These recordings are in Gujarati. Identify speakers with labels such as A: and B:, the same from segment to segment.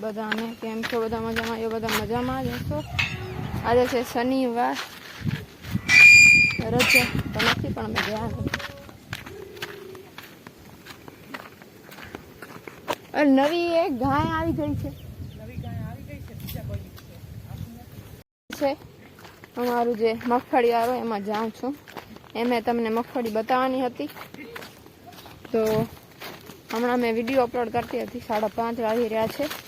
A: બધાને કેમ છો? બધા મજામાં? એ બધા મજામાં જ હશો? આજે છે શનિવાર. રજા. તો નથી પણ અમે ગયા હતા. નવી એક ગાય આવી ગઈ છે. છે અમારું જે મગફળી આવે એમાં જાઉં છું. એમે તમને મગફળી બતાવવાની હતી. તો હમણાં મેં વીડિયો અપલોડ કરતી હતી. સાડા પાંચ વાગી રહ્યા છે.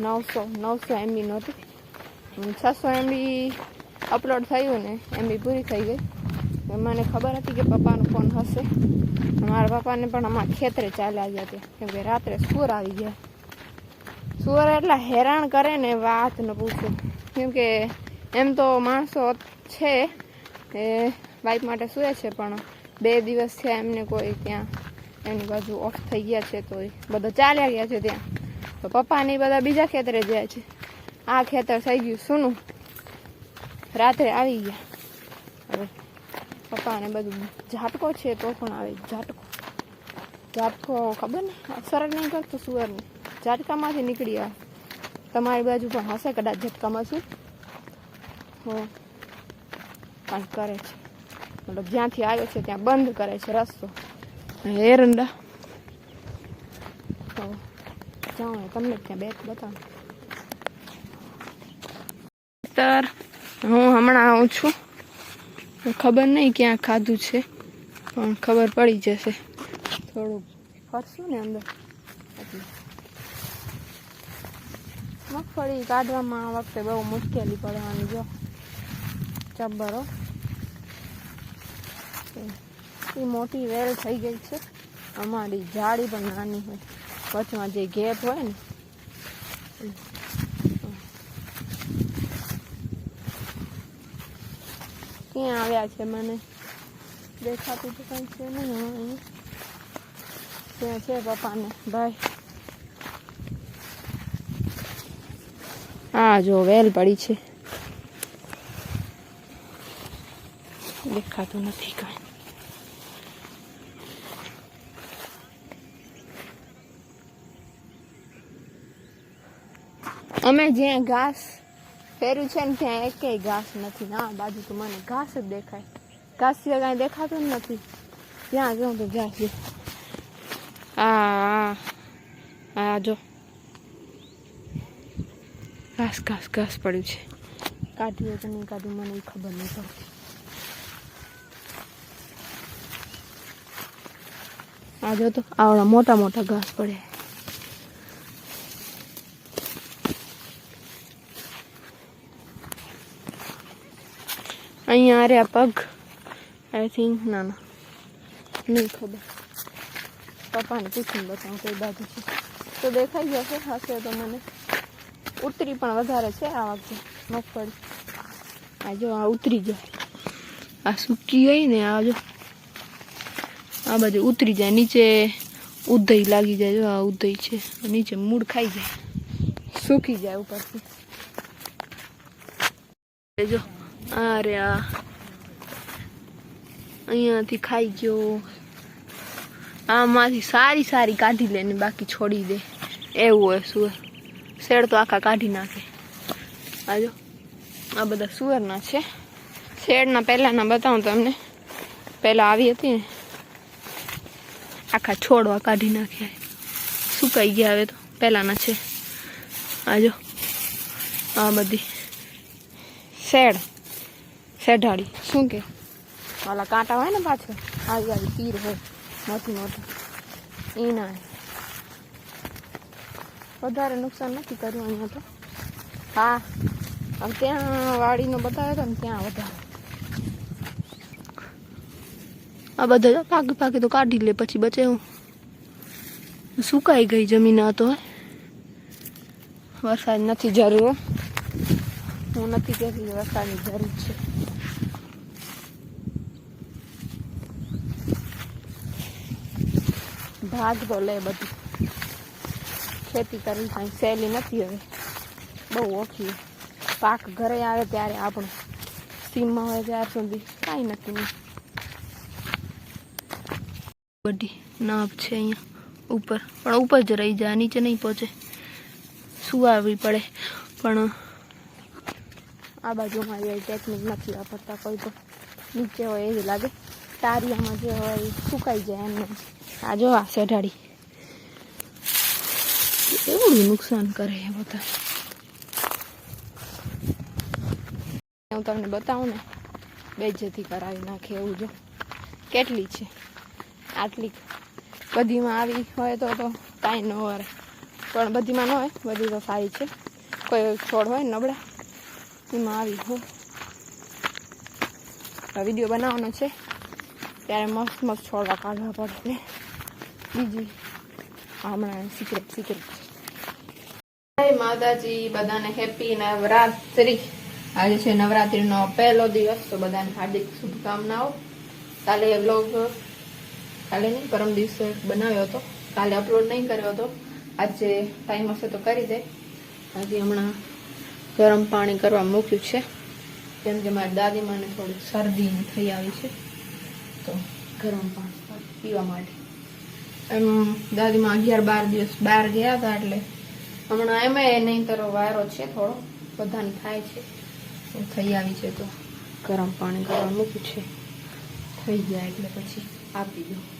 A: નવસો નવસો એમબી નહોતી છસો એમબી અપલોડ થયું ને એમબી પૂરી થઈ ગઈ. મને ખબર હતી કે પપ્પાનો ફોન હશે. મારા પપ્પાને પણ અમારા ખેતરે ચાલ્યા ગયા હતા કેમ કે રાત્રે સુવર આવી ગયા. સુવર એટલા હેરાન કરે ને વાત ન પૂછો. કેમ કે એમ તો માણસો છે, એ બાઇક માટે સૂએ છે, પણ બે દિવસ થયા એમને કોઈ ત્યાં એની બાજુ ઓફ થઈ ગયા છે તો એ બધા ચાલ્યા ગયા છે ત્યાં. તો પપ્પા ને બધા બીજા ખેતરે જાય છે. આ ખેતર થઈ ગયું સૂનું. રાત્રે આવી ગયા. હવે પપ્પાને બધું ઝાટકો છે તો પણ આવે ઝાટકો. ઝાટકો ખબર ને? સરળ નહીં કરતો, સુવરને. ઝાટકામાંથી નીકળી આવે. તમારી બાજુ પણ હશે કદાચ ઝટકામાં શું? હો. કાંઈક કરે છે. મતલબ જ્યાંથી આવ્યો છે ત્યાં બંધ કરે છે રસ્તો. એરંડા જાઉં તમને ત્યાં બે બતાવો તર હું હમણાં આવું છું. ખબર નહીં ક્યાં ખાધું છે પણ ખબર પડી જશે. થોડુંક ફરશું ને અંદર. મગફળી કાઢવામાં આ વખતે બહુ મુશ્કેલી પડવાની જો. ચબ્બરો એ મોટી વેલ થઈ ગઈ છે. અમારી જાળી પણ નાની હોય. વચમાં જે ગેપ હોય ને ક્યાં આવ્યા છે મને દેખાતું તો કંઈ છે નહીં ત્યાં છે પપ્પાને ભાઈ હા જો વેલ પડી છે. દેખાતું નથી કાંઈ. અમે જ્યાં ઘાસ ફેર્યું છે ને ત્યાં એકેય ઘાસ નથી. ના બાજુ તો મને ઘાસ જ દેખાય. ઘાસ સિવાય કાંઈ દેખાતું જ નથી. ત્યાં જો તો ઘાસ આ આ જો. ઘાસ ઘાસ ઘાસ પડ્યું છે. કાઢ્યું કે નહીં કાઢ્યું મને ખબર નહીં પડતી આ જો તો આવડા મોટા મોટા ઘાસ પડ્યા. અહીંયા આર્યા પગ. આઈ થિંક ના ના. નહીં ખબર. પપ્પાને પૂછીને બતાવું કઈ બાજુ છે. તો દેખાઈ જશે હશે તો મને. ઉતરી પણ વધારે છે આ વખતે મગફળી. આ જો, આ ઉતરી જાય. આ સૂકી ગઈ ને, આ જો. આ બાજુ ઉતરી જાય. નીચે ઉદય લાગી જાય, જો, આ ઉદય છે. નીચે મૂળ ખાઈ જાય. સૂકી જાય ઉપરથી. જો. આ રે આ. અહીંયાથી ખાઈ ગયો. આમાંથી સારી સારી કાઢી લે ને બાકી છોડી દે. એવું હોય સુવર શેડ તો આખા કાઢી નાખે. આજો આ બધા સુવરના છે. શેડના પહેલાંના બતાવું તમને. પહેલાં આવી હતી ને. આખા છોડવા કાઢી નાખ્યા. સુકાઈ ગયા હવે તો. પહેલાંના છે. આજો આ બધી શેડ. શેઢાડી શું કે ઓલા કાંટા હોય ને પાછળ આવી આવી તીર હોય મોટી મોટી એના વધારે નુકસાન નથી કર્યું અહીંયા તો. હા આમ ત્યાં વાડીનો બતાવ્યો હતો ને ત્યાં વધારે. આ બધા જો પાકી પાકી તો કાઢી લે પછી બચે હું. સુકાઈ ગઈ જમીન આ તો વરસાદ નથી જરૂર હો. હું નથી કહેતી કે વરસાદની જરૂર છે. ભાગ તો લે બધું. ખેતી કરવી કાંઈ સહેલી નથી હવે. બહુ ઓછી. પાક ઘરે આવે ત્યારે આપણું સીમમાં હોય ત્યાર સુધી કાંઈ નથી બધી નાપ છે અહીંયા ઉપર. પણ ઉપર જ રહી જાય, નીચે નહીં પહોંચે. સુવાવી પડે. પણ આ બાજુમાં એવી ટેકનિક નથી વાપરતા કોઈ તો. નીચે હોય એવી લાગે. તારિયામાં જે હોય, સુકાઈ જાય એમને આ જો આ સેઢાડી એવું નુકસાન કરે એ બધા હું તમને બતાવું ને બેજતી કરાવી નાખે એવું જો. કેટલી છે? આટલી. બધીમાં આવી હોય તો તો કાંઈ ન વરે. પણ બધીમાં ન હોય, બધી તો સારી છે. કોઈ છોડ હોય નબળા, એમાં આવી હોય વીડિયો બનાવવાનો છે. ત્યારે મસ્ત મસ્ત છોડવા કાઢવા પડશે બીજી હમણાં સિક્રેટ સિક્રેટ માતાજી, બધાને હેપી નવરાત્રી. આજે છે નવરાત્રીનો પહેલો દિવસ, તો બધાને હાર્દિક શુભકામનાઓ. કાલે વ્લોગ કાલે નહીં, પરમ દિવસે બનાવ્યો હતો. કાલે અપલોડ નહીં કર્યો હતો. આજે ટાઈમ હશે તો કરી દે. આજે હમણાં ગરમ પાણી કરવા મૂક્યું છે. કેમ કે મારી દાદીમાને થોડીક શરદી થઈ આવી છે. તો ગરમ પાણી પીવા માટે. એમ દાદીમાં અગિયાર બાર દિવસ બહાર ગયા હતા એટલે હમણાં એમાં નહીં તરો વાયરો છે થોડો બધાને થાય છે. થઈ આવી છે તો. ગરમ પાણી કરવા મૂક્યું છે. થઈ ગયા એટલે પછી આપી દો.